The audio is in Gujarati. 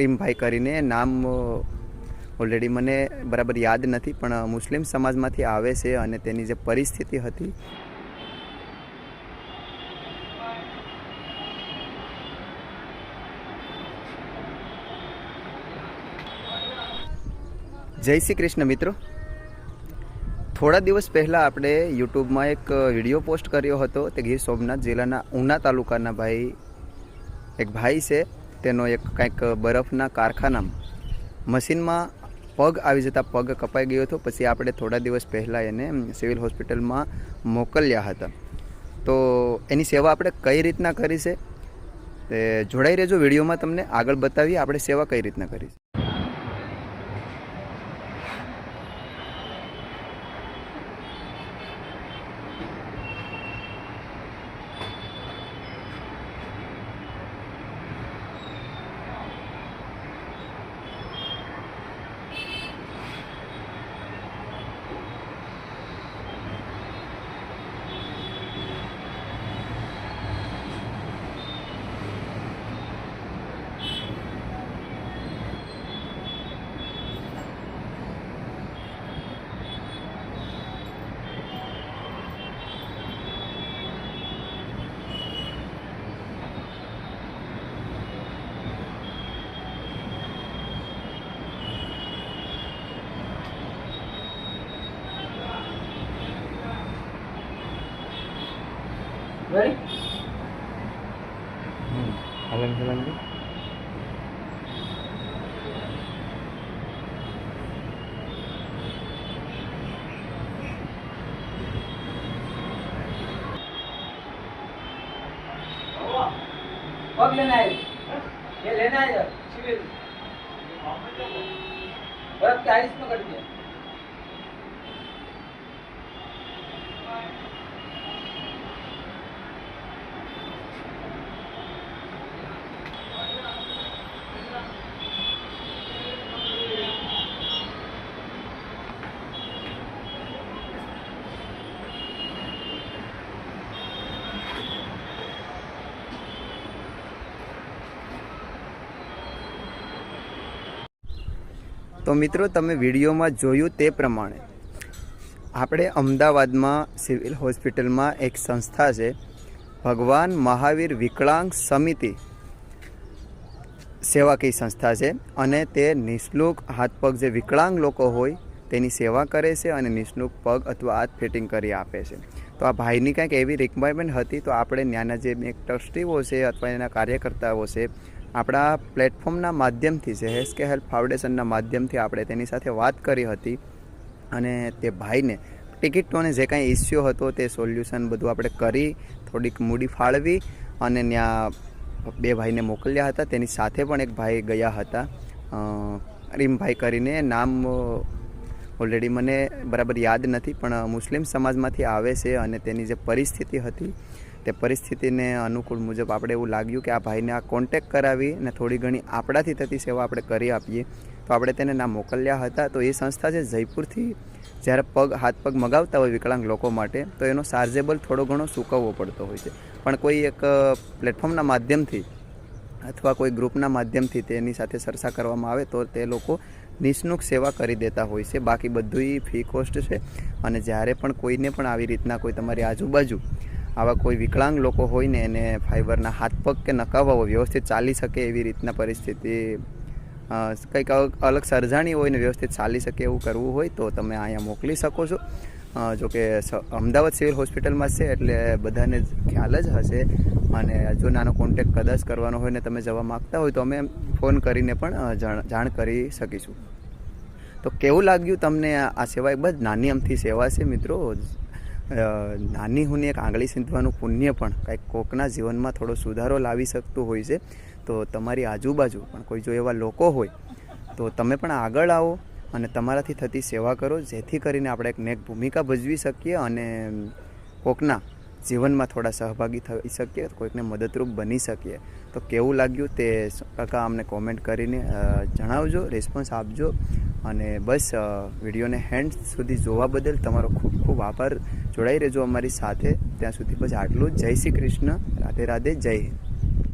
રીમભાઈ કરીને નામ ઓલરેડી મને બરાબર યાદ નથી, પણ મુસ્લિમ સમાજમાંથી આવે છે અને તેની જે પરિસ્થિતિ હતી જય શ્રી કૃષ્ણ મિત્રો. થોડા દિવસ પહેલાં આપણે યુટ્યુબમાં એક વીડિયો પોસ્ટ કર્યો હતો, તે ગીર સોમનાથ જિલ્લાના ઉના તાલુકાના ભાઈ, એક ભાઈ છે. તેનો એક કંઈક બરફના કારખાનામાં મશીનમાં પગ આવી જતાં પગ કપાઈ ગયો હતો. પછી આપણે થોડા દિવસ પહેલાં એને સિવિલ હોસ્પિટલમાં મોકલ્યા હતા. તો એની સેવા આપણે કઈ રીતના કરી છે? જોડાઈ રહેજો વિડીયોમાં તમને આગળ બતાવીએ આપણે સેવા કઈ રીતના કરી છે. Ready? Hmm. Alam लेना है ये लेना है सिविल बर्फ़ के आइस में दिया તો મિત્રો, તમે વિડીયોમાં જોયું તે પ્રમાણે. આપણે અમદાવાદમાં સિવિલ હોસ્પિટલમાં એક સંસ્થા છે, ભગવાન મહાવીર વિકલાંગ સમિતિ સેવાકીય સંસ્થા છે અને તે નિઃશુલ્ક હાથ પગ જે વિકલાંગ લોકો હોય તેની સેવા કરે છે અને નિઃશુલ્ક પગ અથવા હાથ ફિટિંગ કરી આપે છે. તો આ ભાઈની કંઈક એવી રિક્વાયરમેન્ટ હતી, તો આપણે ત્યાંના જે ટ્રસ્ટીઓ છે અથવા એના કાર્યકર્તાઓ છે આપણા પ્લેટફોર્મના માધ્યમથી જે હેસ કે હેલ્પ ફાઉન્ડેશનના માધ્યમથી આપણે તેની સાથે વાત કરી હતી અને તે ભાઈને ટિકિટોને જે કાંઈ ઇસ્યુ હતો તે સોલ્યુશન બધું આપણે કરી, થોડીક મૂડી ફાળવી અને ત્યાં બે ભાઈને મોકલ્યા હતા. તેની સાથે પણ એક ભાઈ ગયા હતા. રીમભાઈ કરીને નામ ઓલરેડી મને બરાબર યાદ નથી, પણ મુસ્લિમ સમાજમાંથી આવે છે અને તેની જે પરિસ્થિતિ હતી તે પરિસ્થિતિને અનુકૂળ મુજબ આપણે એવું લાગ્યું કે આ ભાઈને આ કોન્ટેક કરાવી અને થોડી ઘણી આપણાથી થતી સેવા આપણે કરી આપીએ. તો આપણે તેને ના મોકલ્યા હતા. તો એ સંસ્થા છે જયપુરથી જ્યારે પગ, હાથ પગ મગાવતા હોય વિકલાંગ લોકો માટે, તો એનો ચાર્જેબલ થોડો ઘણો સૂકવવો પડતો હોય છે. પણ કોઈ એક પ્લેટફોર્મના માધ્યમથી અથવા કોઈ ગ્રુપના માધ્યમથી તેની સાથે ચર્ચા કરવામાં આવે, તો તે લોકો નિષ્ણુક સેવા કરી દેતા હોય છે. બાકી બધું ફી કોસ્ટ છે. અને જ્યારે પણ કોઈને પણ આવી રીતના કોઈ તમારી આજુબાજુ આવા કોઈ વિકલાંગ લોકો હોય ને એને ફાઈબરના હાથ પગ કે નકાવા વ્યવસ્થિત ચાલી શકે એવી રીતના પરિસ્થિતિ કંઈક અલગ સર્જાણી હોય ને વ્યવસ્થિત ચાલી શકે એવું કરવું હોય તો તમે અહીંયા મોકલી શકો છો. જો કે અમદાવાદ સિવિલ હોસ્પિટલમાં છે એટલે બધાને ખ્યાલ જ હશે. અને જો નાનો કોન્ટેક કદાચ કરવાનો હોય ને તમે જવા માગતા હોય તો અમે ફોન કરીને પણ જાણ કરી શકીશું. તો કેવું લાગ્યું તમને આ સેવા? એક બસ નાની અમથી સેવા છે મિત્રો. નાની હુની એક આંગળી સીંધવાનું પુણ્ય પણ કંઈક કોકના જીવનમાં થોડો સુધારો લાવી શકતું હોય છે. તો તમારી આજુબાજુ પણ કોઈ જો એવા લોકો હોય, તો તમે પણ આગળ આવો અને તમારાથી થતી સેવા કરો, જેથી કરીને આપણે એક નેક ભૂમિકા ભજવી શકીએ અને કોકના જીવનમાં થોડા સહભાગી થઈ શકીએ, કોઈકને મદદરૂપ બની શકીએ. તો કેવું લાગ્યું તે કાકા અમને કોમેન્ટ કરીને જણાવજો રિસ્પોન્સ આપજો. અને બસ વિડીયોને હેન્ડ સુધી જોવા બદલ તમારો ખૂબ ખૂબ આભાર. જોડાઈ રહેજો અમારી સાથે. ત્યાં સુધી બસ આટલું જય શ્રી કૃષ્ણ. રાધે રાધે. જય હિન્દ.